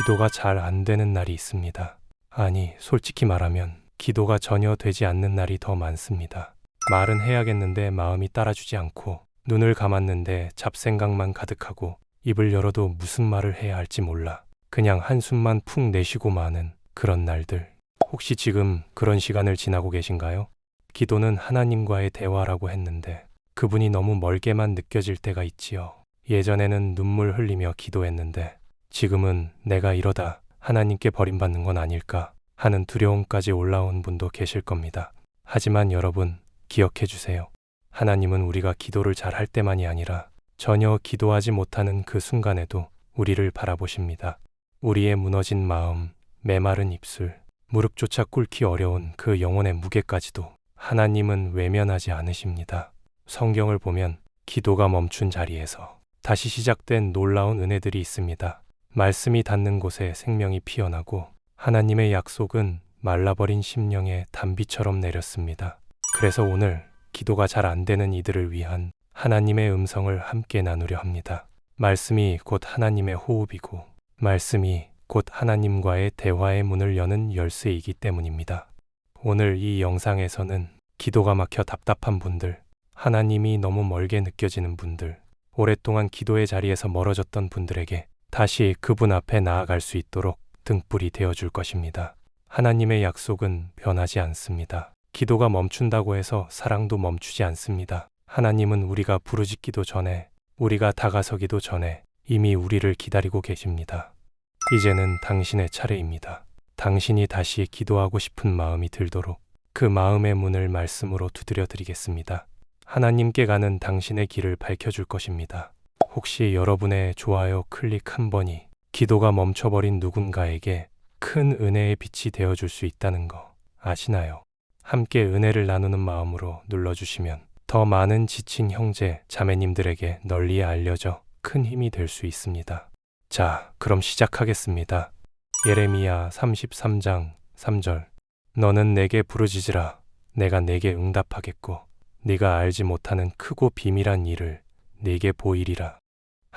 기도가 잘 안 되는 날이 있습니다. 아니, 솔직히 말하면 기도가 전혀 되지 않는 날이 더 많습니다. 말은 해야겠는데 마음이 따라주지 않고 눈을 감았는데 잡생각만 가득하고 입을 열어도 무슨 말을 해야 할지 몰라. 그냥 한숨만 푹 내쉬고 마는 그런 날들. 혹시 지금 그런 시간을 지나고 계신가요? 기도는 하나님과의 대화라고 했는데 그분이 너무 멀게만 느껴질 때가 있지요. 예전에는 눈물 흘리며 기도했는데 지금은 내가 이러다 하나님께 버림받는 건 아닐까 하는 두려움까지 올라온 분도 계실 겁니다. 하지만 여러분, 기억해 주세요. 하나님은 우리가 기도를 잘 할 때만이 아니라 전혀 기도하지 못하는 그 순간에도 우리를 바라보십니다. 우리의 무너진 마음, 메마른 입술, 무릎조차 꿇기 어려운 그 영혼의 무게까지도 하나님은 외면하지 않으십니다. 성경을 보면 기도가 멈춘 자리에서 다시 시작된 놀라운 은혜들이 있습니다. 말씀이 닿는 곳에 생명이 피어나고 하나님의 약속은 말라버린 심령에 단비처럼 내렸습니다. 그래서 오늘 기도가 잘 안 되는 이들을 위한 하나님의 음성을 함께 나누려 합니다. 말씀이 곧 하나님의 호흡이고 말씀이 곧 하나님과의 대화의 문을 여는 열쇠이기 때문입니다. 오늘 이 영상에서는 기도가 막혀 답답한 분들, 하나님이 너무 멀게 느껴지는 분들, 오랫동안 기도의 자리에서 멀어졌던 분들에게 다시 그분 앞에 나아갈 수 있도록 등불이 되어 줄 것입니다. 하나님의 약속은 변하지 않습니다. 기도가 멈춘다고 해서 사랑도 멈추지 않습니다. 하나님은 우리가 부르짖기도 전에, 우리가 다가서기도 전에 이미 우리를 기다리고 계십니다. 이제는 당신의 차례입니다. 당신이 다시 기도하고 싶은 마음이 들도록 그 마음의 문을 말씀으로 두드려 드리겠습니다. 하나님께 가는 당신의 길을 밝혀줄 것입니다. 혹시 여러분의 좋아요 클릭 한 번이 기도가 멈춰버린 누군가에게 큰 은혜의 빛이 되어줄 수 있다는 거 아시나요? 함께 은혜를 나누는 마음으로 눌러주시면 더 많은 지친 형제, 자매님들에게 널리 알려져 큰 힘이 될 수 있습니다. 자, 그럼 시작하겠습니다. 예레미야 33장 3절 너는 내게 부르짖으라 내가 내게 응답하겠고 네가 알지 못하는 크고 비밀한 일을 네게 보이리라.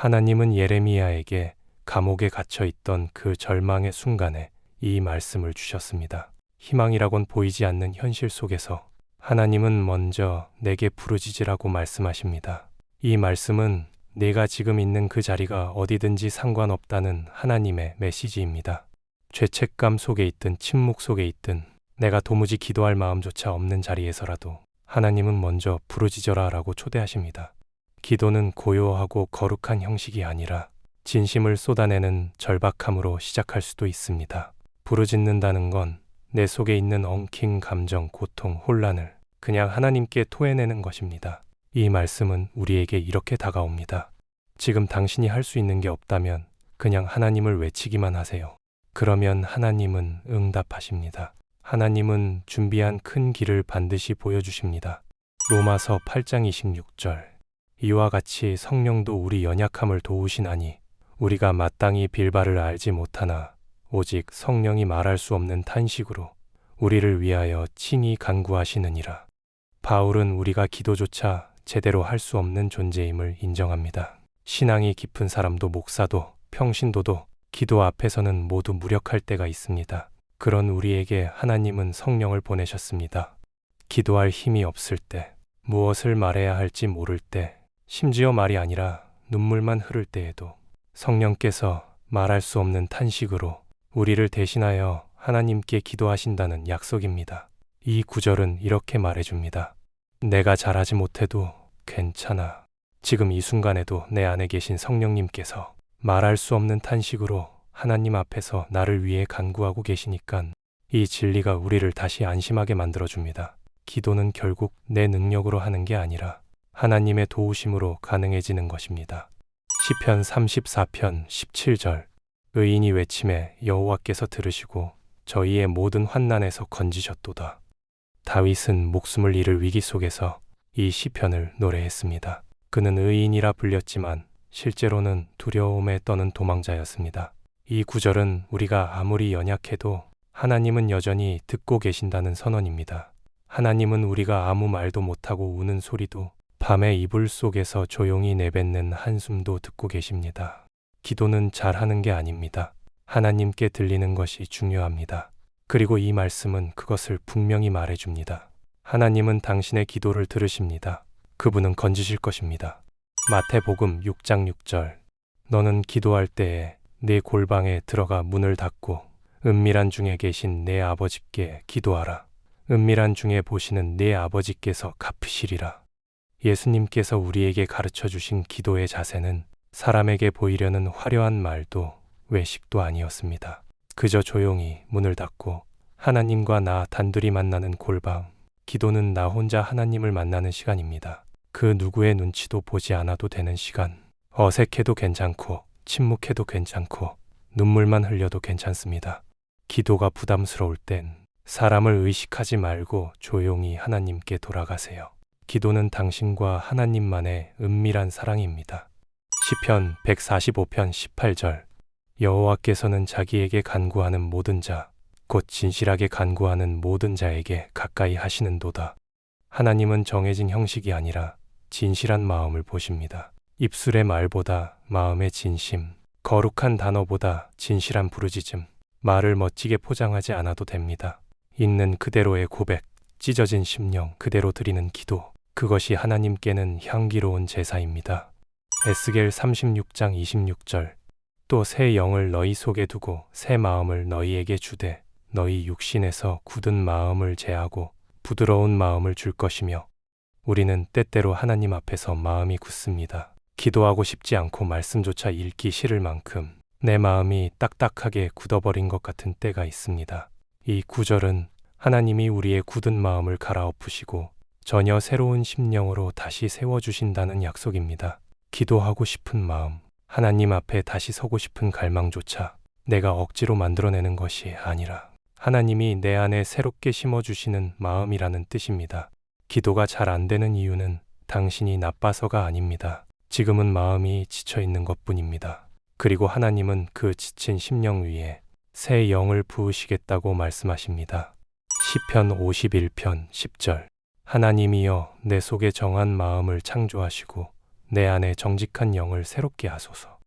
하나님은 예레미야에게 감옥에 갇혀 있던 그 절망의 순간에 이 말씀을 주셨습니다. 희망이라곤 보이지 않는 현실 속에서 하나님은 먼저 내게 부르짖으라고 말씀하십니다. 이 말씀은 내가 지금 있는 그 자리가 어디든지 상관없다는 하나님의 메시지입니다. 죄책감 속에 있든 침묵 속에 있든 내가 도무지 기도할 마음조차 없는 자리에서라도 하나님은 먼저 부르짖어라 라고 초대하십니다. 기도는 고요하고 거룩한 형식이 아니라 진심을 쏟아내는 절박함으로 시작할 수도 있습니다. 부르짖는다는 건 내 속에 있는 엉킨 감정, 고통, 혼란을 그냥 하나님께 토해내는 것입니다. 이 말씀은 우리에게 이렇게 다가옵니다. 지금 당신이 할 수 있는 게 없다면 그냥 하나님을 외치기만 하세요. 그러면 하나님은 응답하십니다. 하나님은 준비한 큰 길을 반드시 보여주십니다. 로마서 8장 26절. 이와 같이 성령도 우리 연약함을 도우시나니 우리가 마땅히 빌바를 알지 못하나 오직 성령이 말할 수 없는 탄식으로 우리를 위하여 친히 간구하시느니라. 바울은 우리가 기도조차 제대로 할 수 없는 존재임을 인정합니다. 신앙이 깊은 사람도 목사도 평신도도 기도 앞에서는 모두 무력할 때가 있습니다. 그런 우리에게 하나님은 성령을 보내셨습니다. 기도할 힘이 없을 때, 무엇을 말해야 할지 모를 때, 심지어 말이 아니라 눈물만 흐를 때에도 성령께서 말할 수 없는 탄식으로 우리를 대신하여 하나님께 기도하신다는 약속입니다. 이 구절은 이렇게 말해줍니다. 내가 잘하지 못해도 괜찮아. 지금 이 순간에도 내 안에 계신 성령님께서 말할 수 없는 탄식으로 하나님 앞에서 나를 위해 간구하고 계시니깐 이 진리가 우리를 다시 안심하게 만들어줍니다. 기도는 결국 내 능력으로 하는 게 아니라 하나님의 도우심으로 가능해지는 것입니다. 시편 34편 17절 의인이 외침에 여호와께서 들으시고 저희의 모든 환난에서 건지셨도다. 다윗은 목숨을 잃을 위기 속에서 이 시편을 노래했습니다. 그는 의인이라 불렸지만 실제로는 두려움에 떠는 도망자였습니다. 이 구절은 우리가 아무리 연약해도 하나님은 여전히 듣고 계신다는 선언입니다. 하나님은 우리가 아무 말도 못하고 우는 소리도 밤의 이불 속에서 조용히 내뱉는 한숨도 듣고 계십니다. 기도는 잘 하는 게 아닙니다. 하나님께 들리는 것이 중요합니다. 그리고 이 말씀은 그것을 분명히 말해줍니다. 하나님은 당신의 기도를 들으십니다. 그분은 건지실 것입니다. 마태복음 6장 6절 너는 기도할 때에 네 골방에 들어가 문을 닫고 은밀한 중에 계신 내 아버지께 기도하라. 은밀한 중에 보시는 네 아버지께서 갚으시리라. 예수님께서 우리에게 가르쳐 주신 기도의 자세는 사람에게 보이려는 화려한 말도 외식도 아니었습니다. 그저 조용히 문을 닫고 하나님과 나 단둘이 만나는 골방. 기도는 나 혼자 하나님을 만나는 시간입니다. 그 누구의 눈치도 보지 않아도 되는 시간. 어색해도 괜찮고, 침묵해도 괜찮고, 눈물만 흘려도 괜찮습니다. 기도가 부담스러울 땐 사람을 의식하지 말고 조용히 하나님께 돌아가세요. 기도는 당신과 하나님만의 은밀한 사랑입니다. 시편 145편 18절 여호와께서는 자기에게 간구하는 모든 자, 곧 진실하게 간구하는 모든 자에게 가까이 하시는도다. 하나님은 정해진 형식이 아니라 진실한 마음을 보십니다. 입술의 말보다 마음의 진심, 거룩한 단어보다 진실한 부르짖음, 말을 멋지게 포장하지 않아도 됩니다. 있는 그대로의 고백, 찢어진 심령 그대로 드리는 기도, 그것이 하나님께는 향기로운 제사입니다. 에스겔 36장 26절 또 새 영을 너희 속에 두고 새 마음을 너희에게 주되 너희 육신에서 굳은 마음을 제하고 부드러운 마음을 줄 것이며 우리는 때때로 하나님 앞에서 마음이 굳습니다. 기도하고 싶지 않고 말씀조차 읽기 싫을 만큼 내 마음이 딱딱하게 굳어버린 것 같은 때가 있습니다. 이 구절은 하나님이 우리의 굳은 마음을 갈아엎으시고 전혀 새로운 심령으로 다시 세워주신다는 약속입니다. 기도하고 싶은 마음, 하나님 앞에 다시 서고 싶은 갈망조차 내가 억지로 만들어내는 것이 아니라 하나님이 내 안에 새롭게 심어주시는 마음이라는 뜻입니다. 기도가 잘 안 되는 이유는 당신이 나빠서가 아닙니다. 지금은 마음이 지쳐 있는 것 뿐입니다. 그리고 하나님은 그 지친 심령 위에 새 영을 부으시겠다고 말씀하십니다. 시편 51편 10절 하나님이여 내 속에 정한 마음을 창조하시고 내 안에 정직한 영을 새롭게 하소서.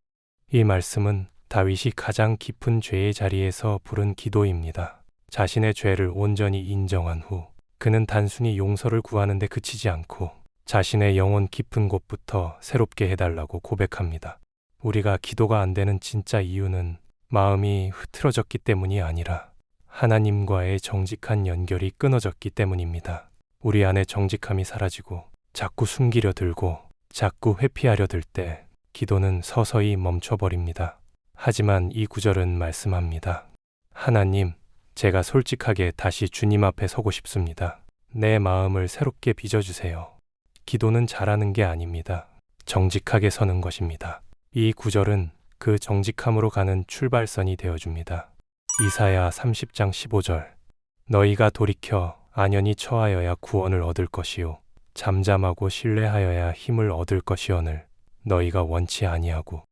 이 말씀은 다윗이 가장 깊은 죄의 자리에서 부른 기도입니다. 자신의 죄를 온전히 인정한 후 그는 단순히 용서를 구하는 데 그치지 않고 자신의 영혼 깊은 곳부터 새롭게 해달라고 고백합니다. 우리가 기도가 안 되는 진짜 이유는 마음이 흐트러졌기 때문이 아니라 하나님과의 정직한 연결이 끊어졌기 때문입니다. 우리 안에 정직함이 사라지고 자꾸 숨기려 들고 자꾸 회피하려 들 때 기도는 서서히 멈춰버립니다. 하지만 이 구절은 말씀합니다. 하나님, 제가 솔직하게 다시 주님 앞에 서고 싶습니다. 내 마음을 새롭게 빚어주세요. 기도는 잘하는 게 아닙니다. 정직하게 서는 것입니다. 이 구절은 그 정직함으로 가는 출발선이 되어줍니다. 이사야 30장 15절 너희가 돌이켜 안연히 처하여야 구원을 얻을 것이요 잠잠하고 신뢰하여야 힘을 얻을 것이오늘 너희가 원치 아니하고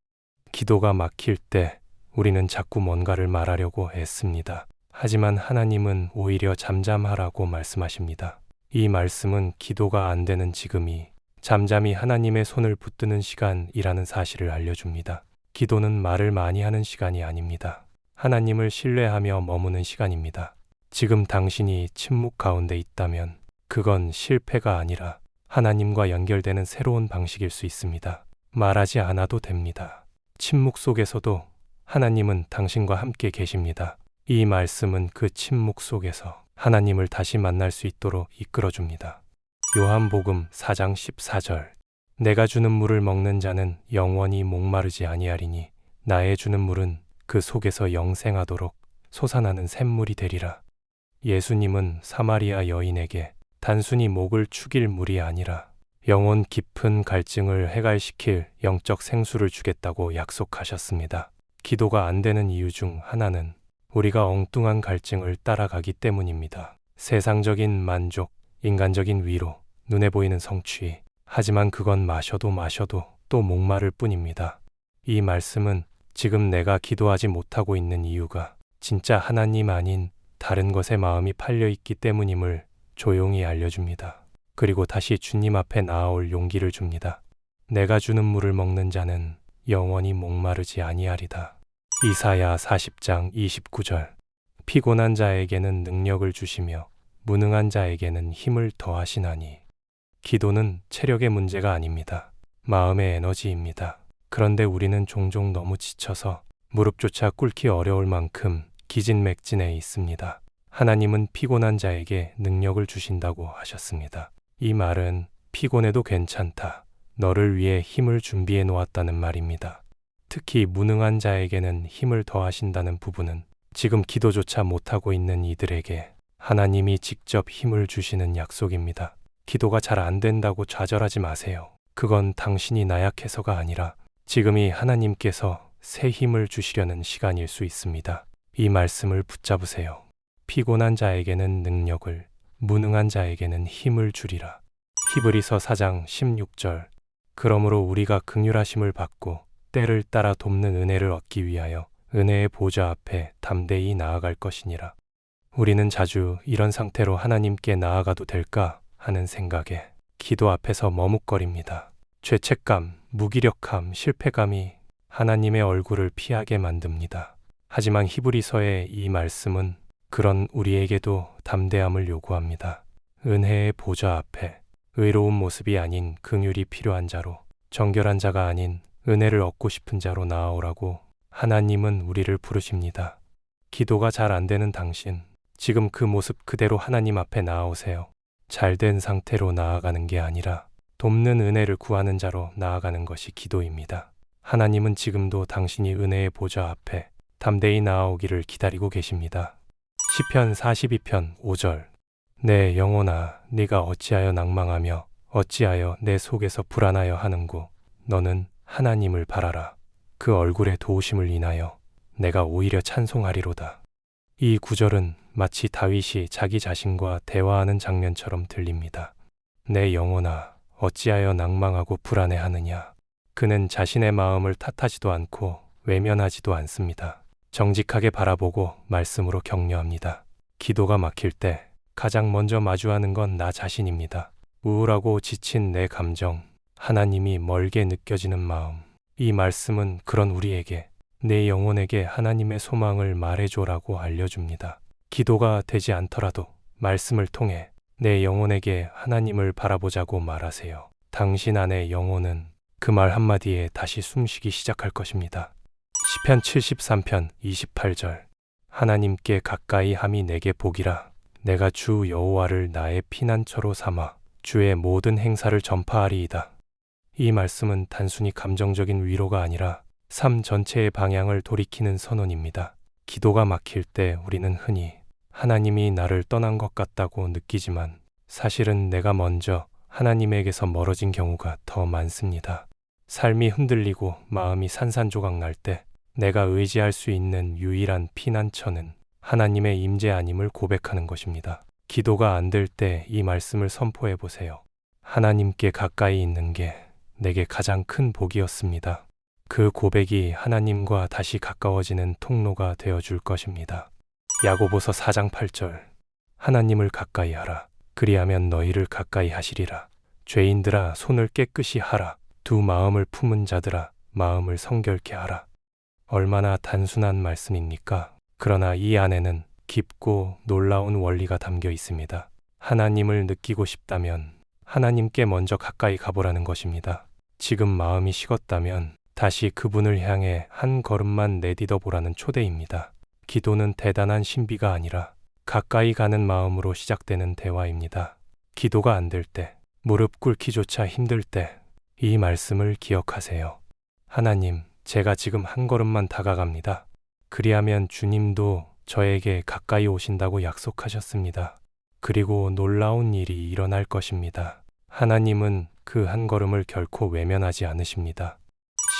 기도가 막힐 때 우리는 자꾸 뭔가를 말하려고 애씁니다. 하지만 하나님은 오히려 잠잠하라고 말씀하십니다. 이 말씀은 기도가 안 되는 지금이 잠잠히 하나님의 손을 붙드는 시간이라는 사실을 알려줍니다. 기도는 말을 많이 하는 시간이 아닙니다. 하나님을 신뢰하며 머무는 시간입니다. 지금 당신이 침묵 가운데 있다면 그건 실패가 아니라 하나님과 연결되는 새로운 방식일 수 있습니다. 말하지 않아도 됩니다. 침묵 속에서도 하나님은 당신과 함께 계십니다. 이 말씀은 그 침묵 속에서 하나님을 다시 만날 수 있도록 이끌어 줍니다. 요한복음 4장 14절 내가 주는 물을 먹는 자는 영원히 목마르지 아니하리니 나의 주는 물은 그 속에서 영생하도록 솟아나는 샘물이 되리라. 예수님은 사마리아 여인에게 단순히 목을 축일 물이 아니라 영혼 깊은 갈증을 해갈시킬 영적 생수를 주겠다고 약속하셨습니다. 기도가 안 되는 이유 중 하나는 우리가 엉뚱한 갈증을 따라가기 때문입니다. 세상적인 만족, 인간적인 위로, 눈에 보이는 성취. 하지만 그건 마셔도 마셔도 또 목마를 뿐입니다. 이 말씀은 지금 내가 기도하지 못하고 있는 이유가 진짜 하나님 아닌 다른 것에 마음이 팔려 있기 때문임을 조용히 알려줍니다. 그리고 다시 주님 앞에 나아올 용기를 줍니다. 내가 주는 물을 먹는 자는 영원히 목마르지 아니하리다. 이사야 40장 29절 피곤한 자에게는 능력을 주시며 무능한 자에게는 힘을 더하시나니 기도는 체력의 문제가 아닙니다. 마음의 에너지입니다. 그런데 우리는 종종 너무 지쳐서 무릎조차 꿇기 어려울 만큼 기진맥진해 있습니다. 하나님은 피곤한 자에게 능력을 주신다고 하셨습니다. 이 말은 피곤해도 괜찮다. 너를 위해 힘을 준비해 놓았다는 말입니다. 특히 무능한 자에게는 힘을 더하신다는 부분은 지금 기도조차 못하고 있는 이들에게 하나님이 직접 힘을 주시는 약속입니다. 기도가 잘 안 된다고 좌절하지 마세요. 그건 당신이 나약해서가 아니라 지금이 하나님께서 새 힘을 주시려는 시간일 수 있습니다. 이 말씀을 붙잡으세요. 피곤한 자에게는 능력을, 무능한 자에게는 힘을 주리라. 히브리서 4장 16절. 그러므로 우리가 긍휼하심을 받고 때를 따라 돕는 은혜를 얻기 위하여 은혜의 보좌 앞에 담대히 나아갈 것이니라. 우리는 자주 이런 상태로 하나님께 나아가도 될까 하는 생각에 기도 앞에서 머뭇거립니다. 죄책감, 무기력함, 실패감이 하나님의 얼굴을 피하게 만듭니다. 하지만 히브리서의 이 말씀은 그런 우리에게도 담대함을 요구합니다. 은혜의 보좌 앞에 의로운 모습이 아닌 긍휼이 필요한 자로 정결한 자가 아닌 은혜를 얻고 싶은 자로 나아오라고 하나님은 우리를 부르십니다. 기도가 잘 안 되는 당신, 지금 그 모습 그대로 하나님 앞에 나아오세요. 잘 된 상태로 나아가는 게 아니라 돕는 은혜를 구하는 자로 나아가는 것이 기도입니다. 하나님은 지금도 당신이 은혜의 보좌 앞에 담대히 나아오기를 기다리고 계십니다. 시편 42편 5절 내 영혼아 네가 어찌하여 낭망하며 어찌하여 내 속에서 불안하여 하는고 너는 하나님을 바라라 그 얼굴의 도우심을 인하여 내가 오히려 찬송하리로다. 이 구절은 마치 다윗이 자기 자신과 대화하는 장면처럼 들립니다. 내 영혼아, 어찌하여 낭망하고 불안해하느냐? 그는 자신의 마음을 탓하지도 않고 외면하지도 않습니다. 정직하게 바라보고 말씀으로 격려합니다. 기도가 막힐 때 가장 먼저 마주하는 건 나 자신입니다. 우울하고 지친 내 감정, 하나님이 멀게 느껴지는 마음. 이 말씀은 그런 우리에게 내 영혼에게 하나님의 소망을 말해줘라고 알려줍니다. 기도가 되지 않더라도 말씀을 통해 내 영혼에게 하나님을 바라보자고 말하세요. 당신 안의 영혼은 그 말 한마디에 다시 숨쉬기 시작할 것입니다. 시편 73편 28절 하나님께 가까이 함이 내게 복이라 내가 주 여호와를 나의 피난처로 삼아 주의 모든 행사를 전파하리이다. 이 말씀은 단순히 감정적인 위로가 아니라 삶 전체의 방향을 돌이키는 선언입니다. 기도가 막힐 때 우리는 흔히 하나님이 나를 떠난 것 같다고 느끼지만 사실은 내가 먼저 하나님에게서 멀어진 경우가 더 많습니다. 삶이 흔들리고 마음이 산산조각 날 때 내가 의지할 수 있는 유일한 피난처는 하나님의 임재 아님을 고백하는 것입니다. 기도가 안 될 때 이 말씀을 선포해 보세요. 하나님께 가까이 있는 게 내게 가장 큰 복이었습니다. 그 고백이 하나님과 다시 가까워지는 통로가 되어 줄 것입니다. 야고보서 4장 8절 하나님을 가까이 하라 그리하면 너희를 가까이 하시리라 죄인들아 손을 깨끗이 하라 두 마음을 품은 자들아 마음을 성결케 하라 얼마나 단순한 말씀입니까? 그러나 이 안에는 깊고 놀라운 원리가 담겨 있습니다. 하나님을 느끼고 싶다면 하나님께 먼저 가까이 가보라는 것입니다. 지금 마음이 식었다면 다시 그분을 향해 한 걸음만 내디뎌 보라는 초대입니다. 기도는 대단한 신비가 아니라 가까이 가는 마음으로 시작되는 대화입니다. 기도가 안 될 때, 무릎 꿇기조차 힘들 때, 이 말씀을 기억하세요. 하나님, 제가 지금 한 걸음만 다가갑니다. 그리하면 주님도 저에게 가까이 오신다고 약속하셨습니다. 그리고 놀라운 일이 일어날 것입니다. 하나님은 그 한 걸음을 결코 외면하지 않으십니다.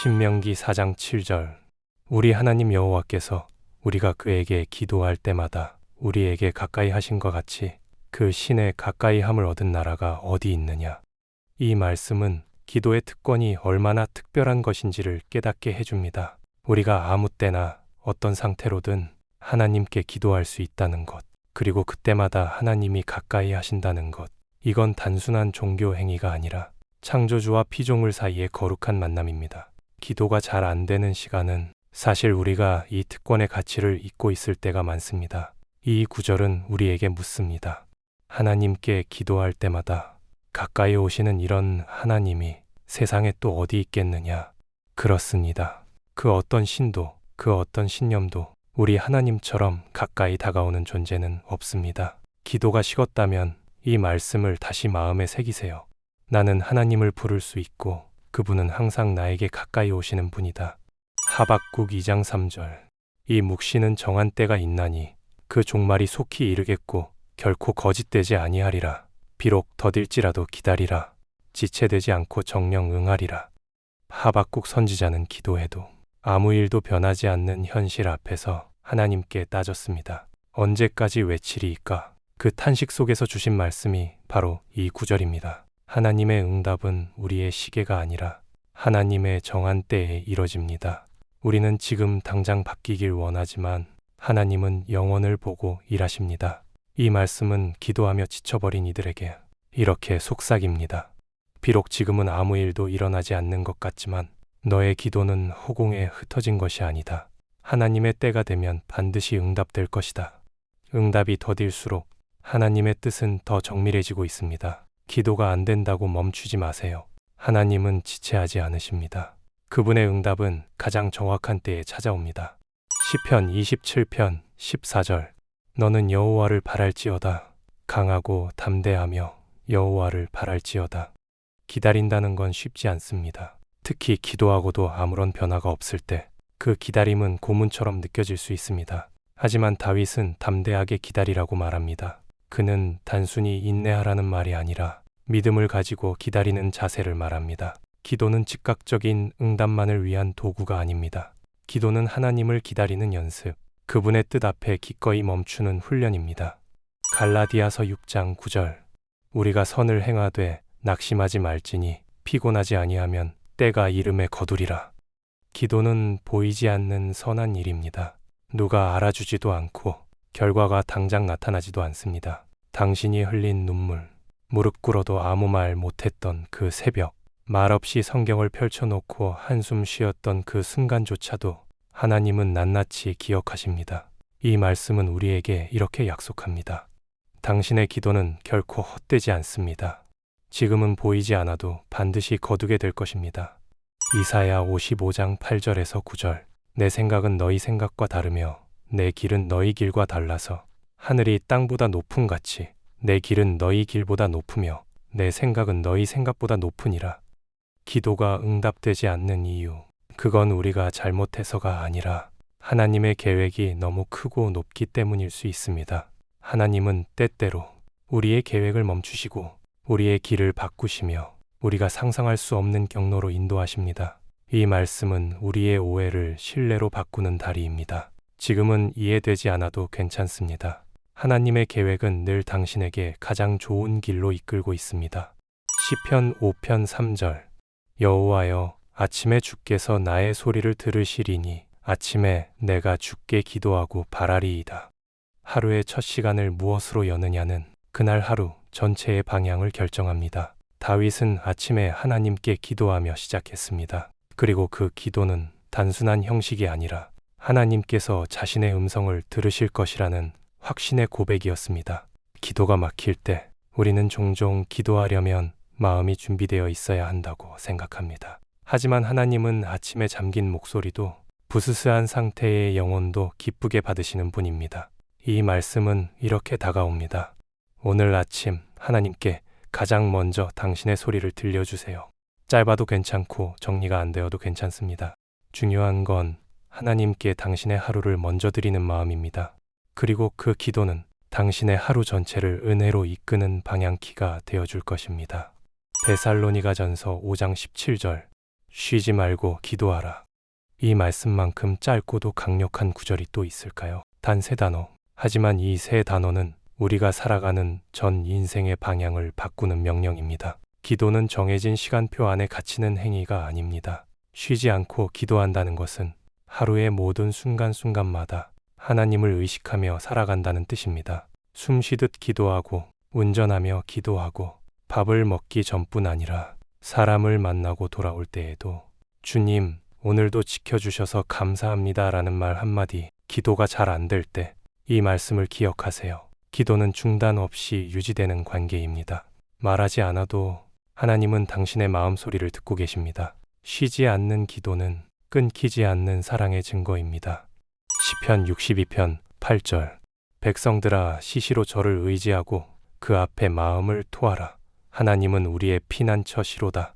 신명기 4장 7절 우리 하나님 여호와께서 우리가 그에게 기도할 때마다 우리에게 가까이 하신 것 같이 그 신의 가까이 함을 얻은 나라가 어디 있느냐. 이 말씀은 기도의 특권이 얼마나 특별한 것인지를 깨닫게 해줍니다. 우리가 아무 때나 어떤 상태로든 하나님께 기도할 수 있다는 것, 그리고 그때마다 하나님이 가까이 하신다는 것, 이건 단순한 종교 행위가 아니라 창조주와 피조물 사이의 거룩한 만남입니다. 기도가 잘 안 되는 시간은 사실 우리가 이 특권의 가치를 잊고 있을 때가 많습니다. 이 구절은 우리에게 묻습니다. 하나님께 기도할 때마다 가까이 오시는 이런 하나님이 세상에 또 어디 있겠느냐? 그렇습니다. 그 어떤 신도, 그 어떤 신념도 우리 하나님처럼 가까이 다가오는 존재는 없습니다. 기도가 식었다면 이 말씀을 다시 마음에 새기세요. 나는 하나님을 부를 수 있고 그분은 항상 나에게 가까이 오시는 분이다. 하박국 2장 3절. 이 묵시는 정한 때가 있나니 그 종말이 속히 이르겠고 결코 거짓되지 아니하리라. 비록 더딜지라도 기다리라. 지체되지 않고 정령 응하리라. 하박국 선지자는 기도해도 아무 일도 변하지 않는 현실 앞에서 하나님께 따졌습니다. 언제까지 외치리이까? 그 탄식 속에서 주신 말씀이 바로 이 구절입니다. 하나님의 응답은 우리의 시계가 아니라 하나님의 정한 때에 이뤄집니다. 우리는 지금 당장 바뀌길 원하지만 하나님은 영원을 보고 일하십니다. 이 말씀은 기도하며 지쳐버린 이들에게 이렇게 속삭입니다. 비록 지금은 아무 일도 일어나지 않는 것 같지만 너의 기도는 허공에 흩어진 것이 아니다. 하나님의 때가 되면 반드시 응답될 것이다. 응답이 더딜수록 하나님의 뜻은 더 정밀해지고 있습니다. 기도가 안 된다고 멈추지 마세요. 하나님은 지체하지 않으십니다. 그분의 응답은 가장 정확한 때에 찾아옵니다. 시편 27편 14절 너는 여호와를 바랄지어다 강하고 담대하며 여호와를 바랄지어다 기다린다는 건 쉽지 않습니다. 특히 기도하고도 아무런 변화가 없을 때 그 기다림은 고문처럼 느껴질 수 있습니다. 하지만 다윗은 담대하게 기다리라고 말합니다. 그는 단순히 인내하라는 말이 아니라 믿음을 가지고 기다리는 자세를 말합니다. 기도는 즉각적인 응답만을 위한 도구가 아닙니다. 기도는 하나님을 기다리는 연습, 그분의 뜻 앞에 기꺼이 멈추는 훈련입니다. 갈라디아서 6장 9절 우리가 선을 행하되 낙심하지 말지니 피곤하지 아니하면 때가 이름에 거두리라. 기도는 보이지 않는 선한 일입니다. 누가 알아주지도 않고 결과가 당장 나타나지도 않습니다. 당신이 흘린 눈물, 무릎 꿇어도 아무 말 못했던 그 새벽, 말없이 성경을 펼쳐놓고 한숨 쉬었던 그 순간조차도 하나님은 낱낱이 기억하십니다. 이 말씀은 우리에게 이렇게 약속합니다. 당신의 기도는 결코 헛되지 않습니다. 지금은 보이지 않아도 반드시 거두게 될 것입니다. 이사야 55장 8절에서 9절. 내 생각은 너희 생각과 다르며 내 길은 너희 길과 달라서 하늘이 땅보다 높음 같이 내 길은 너희 길보다 높으며 내 생각은 너희 생각보다 높으니라. 기도가 응답되지 않는 이유. 그건 우리가 잘못해서가 아니라 하나님의 계획이 너무 크고 높기 때문일 수 있습니다. 하나님은 때때로 우리의 계획을 멈추시고 우리의 길을 바꾸시며 우리가 상상할 수 없는 경로로 인도하십니다. 이 말씀은 우리의 오해를 신뢰로 바꾸는 다리입니다. 지금은 이해되지 않아도 괜찮습니다. 하나님의 계획은 늘 당신에게 가장 좋은 길로 이끌고 있습니다. 시편 5편 3절 여호와여 아침에 주께서 나의 소리를 들으시리니 아침에 내가 주께 기도하고 바라리이다. 하루의 첫 시간을 무엇으로 여느냐는 그날 하루 전체의 방향을 결정합니다. 다윗은 아침에 하나님께 기도하며 시작했습니다. 그리고 그 기도는 단순한 형식이 아니라 하나님께서 자신의 음성을 들으실 것이라는 확신의 고백이었습니다. 기도가 막힐 때 우리는 종종 기도하려면 마음이 준비되어 있어야 한다고 생각합니다. 하지만 하나님은 아침에 잠긴 목소리도 부스스한 상태의 영혼도 기쁘게 받으시는 분입니다. 이 말씀은 이렇게 다가옵니다. 오늘 아침 하나님께 가장 먼저 당신의 소리를 들려주세요. 짧아도 괜찮고 정리가 안 되어도 괜찮습니다. 중요한 건 하나님께 당신의 하루를 먼저 드리는 마음입니다. 그리고 그 기도는 당신의 하루 전체를 은혜로 이끄는 방향키가 되어줄 것입니다. 데살로니가 전서 5장 17절 쉬지 말고 기도하라. 이 말씀만큼 짧고도 강력한 구절이 또 있을까요? 단 세 단어. 하지만 이 세 단어는 우리가 살아가는 전 인생의 방향을 바꾸는 명령입니다. 기도는 정해진 시간표 안에 갇히는 행위가 아닙니다. 쉬지 않고 기도한다는 것은 하루의 모든 순간순간마다 하나님을 의식하며 살아간다는 뜻입니다. 숨 쉬듯 기도하고 운전하며 기도하고 밥을 먹기 전뿐 아니라 사람을 만나고 돌아올 때에도 주님, 오늘도 지켜주셔서 감사합니다 라는 말 한마디, 기도가 잘 안 될 때 이 말씀을 기억하세요. 기도는 중단 없이 유지되는 관계입니다. 말하지 않아도 하나님은 당신의 마음 소리를 듣고 계십니다. 쉬지 않는 기도는 끊기지 않는 사랑의 증거입니다. 시편 62편 8절 백성들아 시시로 저를 의지하고 그 앞에 마음을 토하라. 하나님은 우리의 피난처시로다.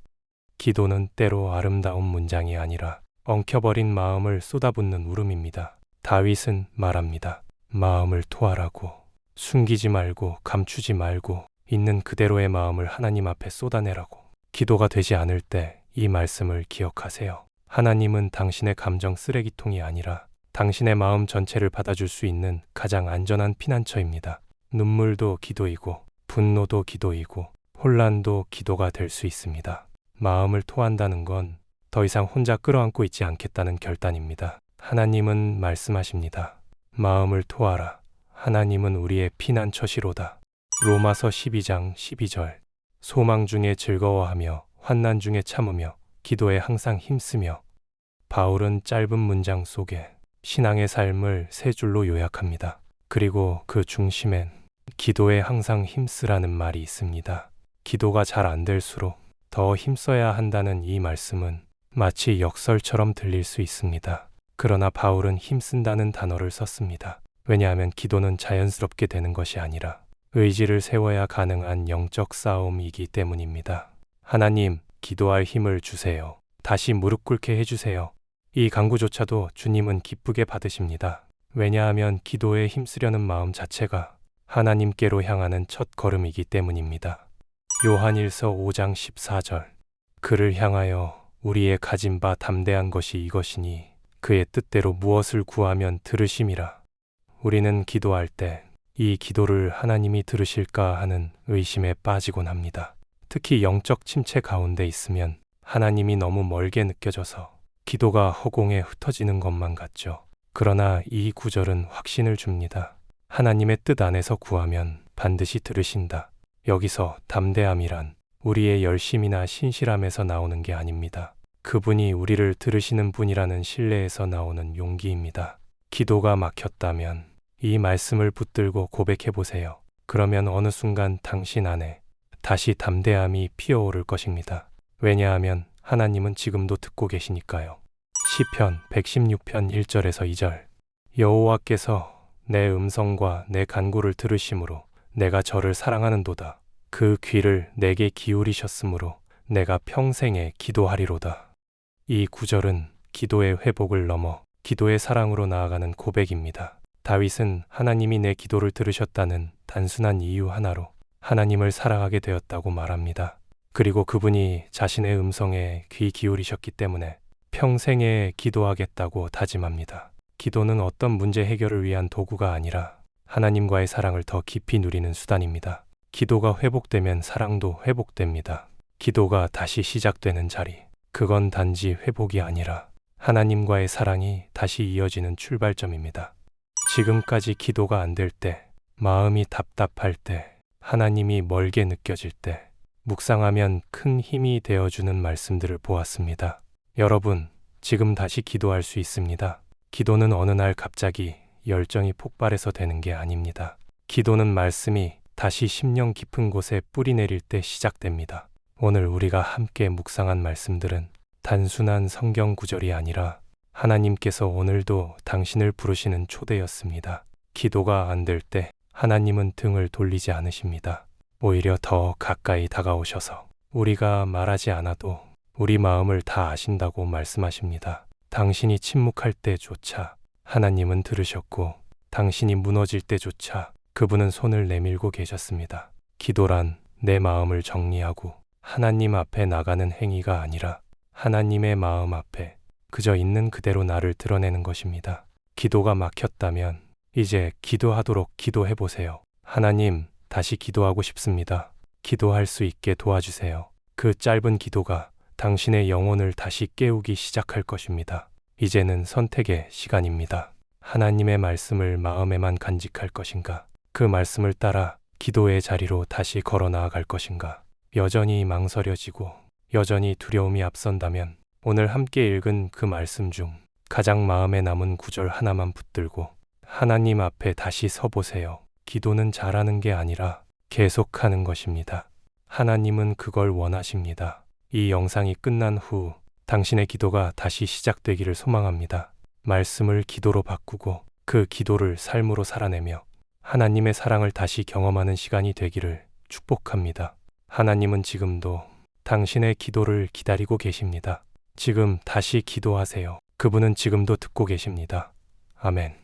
기도는 때로 아름다운 문장이 아니라 엉켜버린 마음을 쏟아붓는 울음입니다. 다윗은 말합니다. 마음을 토하라고 숨기지 말고 감추지 말고 있는 그대로의 마음을 하나님 앞에 쏟아내라고. 기도가 되지 않을 때 이 말씀을 기억하세요. 하나님은 당신의 감정 쓰레기통이 아니라 당신의 마음 전체를 받아줄 수 있는 가장 안전한 피난처입니다. 눈물도 기도이고, 분노도 기도이고, 혼란도 기도가 될 수 있습니다. 마음을 토한다는 건 더 이상 혼자 끌어안고 있지 않겠다는 결단입니다. 하나님은 말씀하십니다. 마음을 토하라. 하나님은 우리의 피난처시로다. 로마서 12장 12절. 소망 중에 즐거워하며 환난 중에 참으며 기도에 항상 힘쓰며 바울은 짧은 문장 속에 신앙의 삶을 세 줄로 요약합니다. 그리고 그 중심엔 기도에 항상 힘쓰라는 말이 있습니다. 기도가 잘 안 될수록 더 힘써야 한다는 이 말씀은 마치 역설처럼 들릴 수 있습니다. 그러나 바울은 힘쓴다는 단어를 썼습니다. 왜냐하면 기도는 자연스럽게 되는 것이 아니라 의지를 세워야 가능한 영적 싸움이기 때문입니다. 하나님, 기도할 힘을 주세요. 다시 무릎 꿇게 해주세요. 이 강구조차도 주님은 기쁘게 받으십니다. 왜냐하면 기도에 힘쓰려는 마음 자체가 하나님께로 향하는 첫 걸음이기 때문입니다. 요한일서 5장 14절 그를 향하여 우리의 가진 바 담대한 것이 이것이니 그의 뜻대로 무엇을 구하면 들으심이라. 우리는 기도할 때 이 기도를 하나님이 들으실까 하는 의심에 빠지곤 합니다. 특히 영적 침체 가운데 있으면 하나님이 너무 멀게 느껴져서 기도가 허공에 흩어지는 것만 같죠. 그러나 이 구절은 확신을 줍니다. 하나님의 뜻 안에서 구하면 반드시 들으신다. 여기서 담대함이란 우리의 열심이나 신실함에서 나오는 게 아닙니다. 그분이 우리를 들으시는 분이라는 신뢰에서 나오는 용기입니다. 기도가 막혔다면 이 말씀을 붙들고 고백해 보세요. 그러면 어느 순간 당신 안에 다시 담대함이 피어오를 것입니다. 왜냐하면 하나님은 지금도 듣고 계시니까요. 시편 116편 1절에서 2절 여호와께서 내 음성과 내 간구를 들으심으로 내가 저를 사랑하는도다. 그 귀를 내게 기울이셨으므로 내가 평생에 기도하리로다. 이 구절은 기도의 회복을 넘어 기도의 사랑으로 나아가는 고백입니다. 다윗은 하나님이 내 기도를 들으셨다는 단순한 이유 하나로 하나님을 사랑하게 되었다고 말합니다. 그리고 그분이 자신의 음성에 귀 기울이셨기 때문에 평생에 기도하겠다고 다짐합니다. 기도는 어떤 문제 해결을 위한 도구가 아니라 하나님과의 사랑을 더 깊이 누리는 수단입니다. 기도가 회복되면 사랑도 회복됩니다. 기도가 다시 시작되는 자리. 그건 단지 회복이 아니라 하나님과의 사랑이 다시 이어지는 출발점입니다. 지금까지 기도가 안 될 때, 마음이 답답할 때, 하나님이 멀게 느껴질 때, 묵상하면 큰 힘이 되어주는 말씀들을 보았습니다. 여러분, 지금 다시 기도할 수 있습니다. 기도는 어느 날 갑자기 열정이 폭발해서 되는 게 아닙니다. 기도는 말씀이 다시 심령 깊은 곳에 뿌리 내릴 때 시작됩니다. 오늘 우리가 함께 묵상한 말씀들은 단순한 성경 구절이 아니라 하나님께서 오늘도 당신을 부르시는 초대였습니다. 기도가 안 될 때 하나님은 등을 돌리지 않으십니다. 오히려 더 가까이 다가오셔서 우리가 말하지 않아도 우리 마음을 다 아신다고 말씀하십니다. 당신이 침묵할 때조차 하나님은 들으셨고 당신이 무너질 때조차 그분은 손을 내밀고 계셨습니다. 기도란 내 마음을 정리하고 하나님 앞에 나가는 행위가 아니라 하나님의 마음 앞에 그저 있는 그대로 나를 드러내는 것입니다. 기도가 막혔다면 이제 기도하도록 기도해 보세요. 하나님, 다시 기도하고 싶습니다. 기도할 수 있게 도와주세요. 그 짧은 기도가 당신의 영혼을 다시 깨우기 시작할 것입니다. 이제는 선택의 시간입니다. 하나님의 말씀을 마음에만 간직할 것인가? 그 말씀을 따라 기도의 자리로 다시 걸어 나아갈 것인가? 여전히 망설여지고 여전히 두려움이 앞선다면 오늘 함께 읽은 그 말씀 중 가장 마음에 남은 구절 하나만 붙들고 하나님 앞에 다시 서보세요. 기도는 잘하는 게 아니라 계속하는 것입니다. 하나님은 그걸 원하십니다. 이 영상이 끝난 후 당신의 기도가 다시 시작되기를 소망합니다. 말씀을 기도로 바꾸고 그 기도를 삶으로 살아내며 하나님의 사랑을 다시 경험하는 시간이 되기를 축복합니다. 하나님은 지금도 당신의 기도를 기다리고 계십니다. 지금 다시 기도하세요. 그분은 지금도 듣고 계십니다. 아멘.